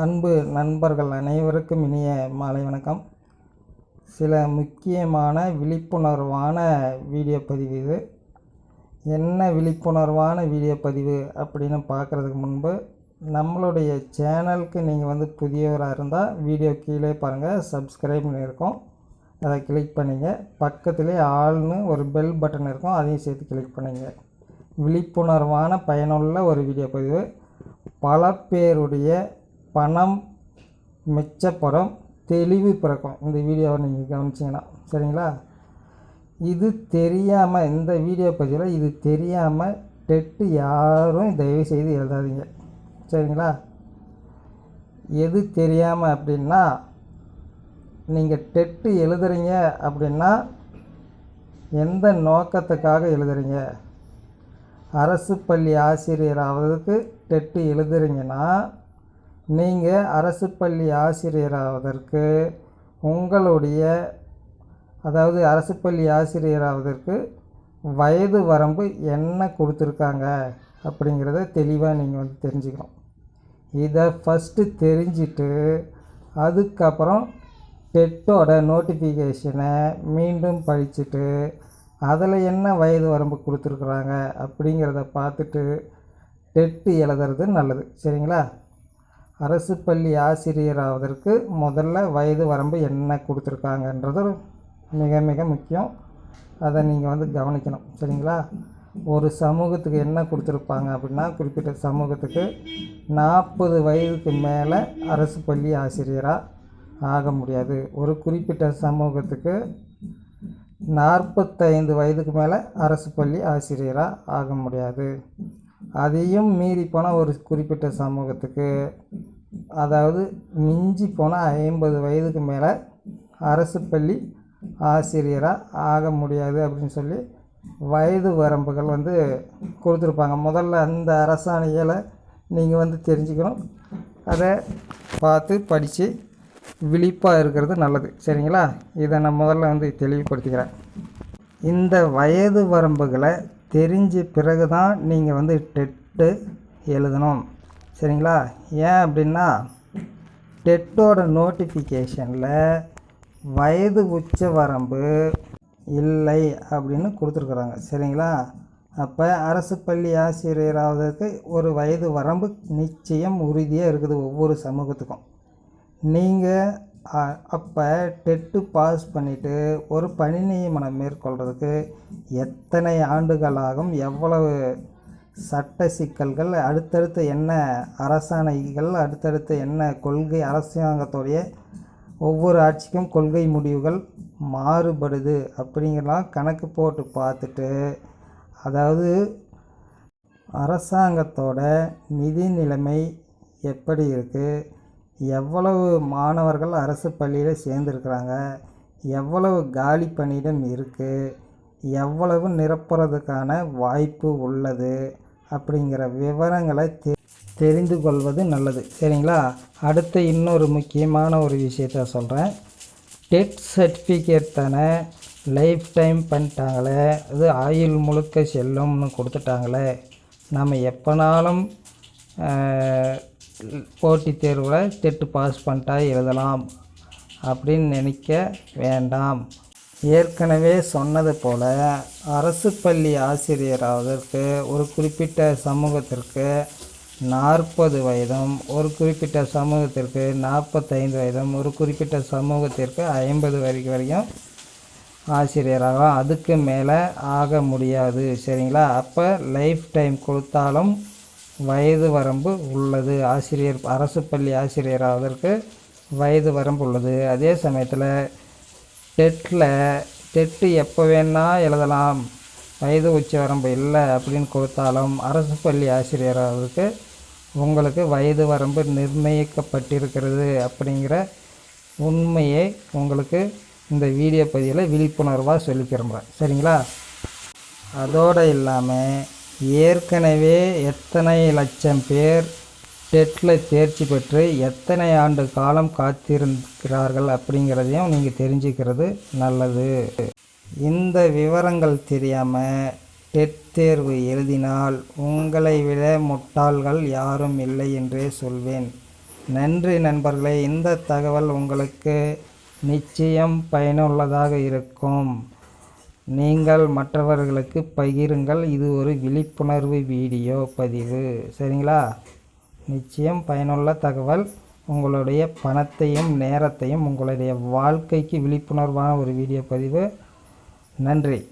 அன்பு நண்பர்கள் அனைவருக்கும் இனிய மாலை வணக்கம். சில முக்கியமான விழிப்புணர்வான வீடியோ பதிவு இது. என்ன விழிப்புணர்வான வீடியோ பதிவு அப்படின்னு பார்க்குறதுக்கு முன்பு நம்மளுடைய சேனலுக்கு நீங்கள் வந்து புதியவராக இருந்தால் வீடியோ கீழே பாருங்கள் சப்ஸ்கிரைப் பண்ணியிருக்கோம் அதை கிளிக் பண்ணிங்க. பக்கத்துலேயே ஆள்னு ஒரு பெல் பட்டன் இருக்கும். அதையும் சேர்த்து கிளிக் பண்ணிங்க. விழிப்புணர்வான பயனுள்ள ஒரு வீடியோ பதிவு. பல பேருடைய பணம் மிச்சப்படும் தெளிவு பிறக்கும். இந்த வீடியோவை நீங்கள் கவனிச்சிங்கன்னா. சரிங்களா? இது தெரியாமல் இந்த வீடியோ பதிவில் இது தெரியாமல் டெட்டு யாரும் தயவு செய்து எழுதாதீங்க. சரிங்களா? எது தெரியாமல் அப்படின்னா நீங்கள் டெட்டு எழுதுறீங்க அப்படின்னா எந்த நோக்கத்துக்காக எழுதுறீங்க? அரசு பள்ளி ஆசிரியர் ஆவதற்கு டெட்டு எழுதுறீங்கன்னா நீங்கள் அரசு பள்ளி ஆசிரியர் ஆவதற்கு உங்களுடைய அதாவது அரசு பள்ளி ஆசிரியர் ஆவதற்கு வயது வரம்பு என்ன கொடுத்துருக்காங்க அப்படிங்கிறத தெளிவாக நீங்கள் வந்து தெரிஞ்சுக்கணும். இதை ஃபஸ்ட்டு தெரிஞ்சிட்டு அதுக்கப்புறம் டெட்டோட நோட்டிஃபிகேஷனை மீண்டும் படிச்சுட்டு அதில் என்ன வயது வரம்பு கொடுத்துருக்குறாங்க அப்படிங்கிறத பார்த்துட்டு டெட்டு எழுதுறது நல்லது. சரிங்களா? அரசு பள்ளி ஆசிரியர் ஆவதற்கு முதல்ல வயது வரம்பு என்ன கொடுத்துருக்காங்கன்றது மிக மிக முக்கியம். அதை நீங்கள் வந்து கவனிக்கணும். சரிங்களா? ஒரு சமூகத்துக்கு என்ன கொடுத்துருப்பாங்க அப்படின்னா குறிப்பிட்ட சமூகத்துக்கு நாற்பது வயதுக்கு மேலே அரசு பள்ளி ஆசிரியராக ஆக முடியாது. ஒரு குறிப்பிட்ட சமூகத்துக்கு நாற்பத்தைந்து வயதுக்கு மேலே அரசு பள்ளி ஆசிரியராக ஆக முடியாது. அதையும் மீறி போனால் ஒரு குறிப்பிட்ட சமூகத்துக்கு அதாவது மிஞ்சி போனால் ஐம்பது வயதுக்கு மேலே அரசு பள்ளி ஆசிரியராக ஆக முடியாது அப்படின்னு சொல்லி வயது வரம்புகள் வந்து கொடுத்துருப்பாங்க. முதல்ல அந்த அரசாணைகளை நீங்கள் வந்து தெரிஞ்சுக்கணும். அதை பார்த்து படித்து விழிப்பாக இருக்கிறது நல்லது. சரிங்களா? இதை நான் முதல்ல வந்து தெளிவுபடுத்திக்கிறேன். இந்த வயது வரம்புகளை தெரிஞ்ச பிறகு தான் நீங்கள் வந்து டெட்டு எழுதணும். சரிங்களா? ஏன் அப்படின்னா டெட்டோட நோட்டிஃபிகேஷனில் வயது உச்ச வரம்பு இல்லை அப்படின்னு கொடுத்துருக்குறாங்க. சரிங்களா? அப்போ அரசு பள்ளி ஆசிரியராவதற்கு ஒரு வயது வரம்பு நிச்சயம் உறுதியாக இருக்குது ஒவ்வொரு சமூகத்துக்கும். நீங்கள் அப்போ டெட்டு பாஸ் பண்ணிவிட்டு ஒரு பணி நியமனம் மேற்கொள்கிறதுக்கு எத்தனை ஆண்டுகள் ஆகும் எவ்வளவு சட்ட சிக்கல்கள் அடுத்தடுத்து என்ன அரசாணைகள் அடுத்தடுத்து என்ன கொள்கை அரசாங்கத்துடைய ஒவ்வொரு ஆட்சிக்கும் கொள்கை முடிவுகள் மாறுபடுது அப்படிங்கலாம் கணக்கு போட்டு பார்த்துட்டு அதாவது அரசாங்கத்தோட நிதி நிலைமை எப்படி இருக்குது எவ்வளவு மாணவர்கள் அரசு பள்ளியில் சேர்ந்துருக்குறாங்க? எவ்வளவு காலி பணியிடம் இருக்குது எவ்வளவு நிரப்புறதுக்கான வாய்ப்பு உள்ளது? அப்படிங்கிற விவரங்களை தெ தெரிந்து கொள்வது நல்லது. சரிங்களா? அடுத்து இன்னொரு முக்கியமான ஒரு விஷயத்த சொல்கிறேன் டெட் சர்டிஃபிகேட் தானே லைஃப் டைம் பண்ணிட்டாங்களே அது ஆயுள் முழுக்க செல்லும்னு கொடுத்துட்டாங்களே நம்ம எப்போனாலும் போட்டித் தேர்வில் டெட்டு பாஸ் பண்ணிட்டா எழுதலாம் அப்படின்னு நினைக்க வேண்டாம். ஏற்கனவே சொன்னது போல் அரசு பள்ளி ஆசிரியர் ஆவதற்கு ஒரு குறிப்பிட்ட சமூகத்திற்கு நாற்பது வயதும் ஒரு குறிப்பிட்ட சமூகத்திற்கு நாற்பத்தைந்து வயதும் ஒரு குறிப்பிட்ட சமூகத்திற்கு ஐம்பது வரைக்கும் வரைக்கும் ஆசிரியராக அதுக்கு மேலே ஆக முடியாது சரிங்களா? அப்போ லைஃப் டைம் கொடுத்தாலும் வயது வரம்பு உள்ளது. ஆசிரியர் அரசு பள்ளி ஆசிரியர் ஆவதற்கு வயது வரம்பு உள்ளது. அதே சமயத்தில் டெட்டில் டெட்டு எப்போ வேணால் எழுதலாம். வயது உச்ச வரம்பு இல்லை அப்படின்னு கொடுத்தாலும் அரசு பள்ளி ஆசிரியர் அவருக்கு உங்களுக்கு வயது வரம்பு நிர்ணயிக்கப்பட்டிருக்கிறது அப்படிங்கிற உண்மையை உங்களுக்கு இந்த வீடியோ பதிவில் விழிப்புணர்வாக சொல்லி விரும்புகிறேன் சரிங்களா? அதோடு இல்லாமல் ஏற்கனவே எத்தனை லட்சம் பேர் டெட்டில் தேர்ச்சி பெற்று எத்தனை ஆண்டு காலம் காத்திருக்கிறார்கள் அப்படிங்கிறதையும் நீங்கள் தெரிஞ்சுக்கிறது நல்லது. இந்த விவரங்கள் தெரியாமல் டெட் தேர்வு எழுதினால் உங்களை விட முட்டாள்கள் யாரும் இல்லை என்றே சொல்வேன். நன்றி நண்பர்களே இந்த தகவல் உங்களுக்கு நிச்சயம் பயனுள்ளதாக இருக்கும். நீங்கள் மற்றவர்களுக்கு பகிருங்கள். இது ஒரு விழிப்புணர்வு வீடியோ பதிவு. சரிங்களா? நிச்சயம் பயனுள்ள தகவல். உங்களுடைய பணத்தையும் நேரத்தையும் உங்களுடைய வாழ்க்கைக்கு விழிப்புணர்வான ஒரு வீடியோ பதிவு. நன்றி.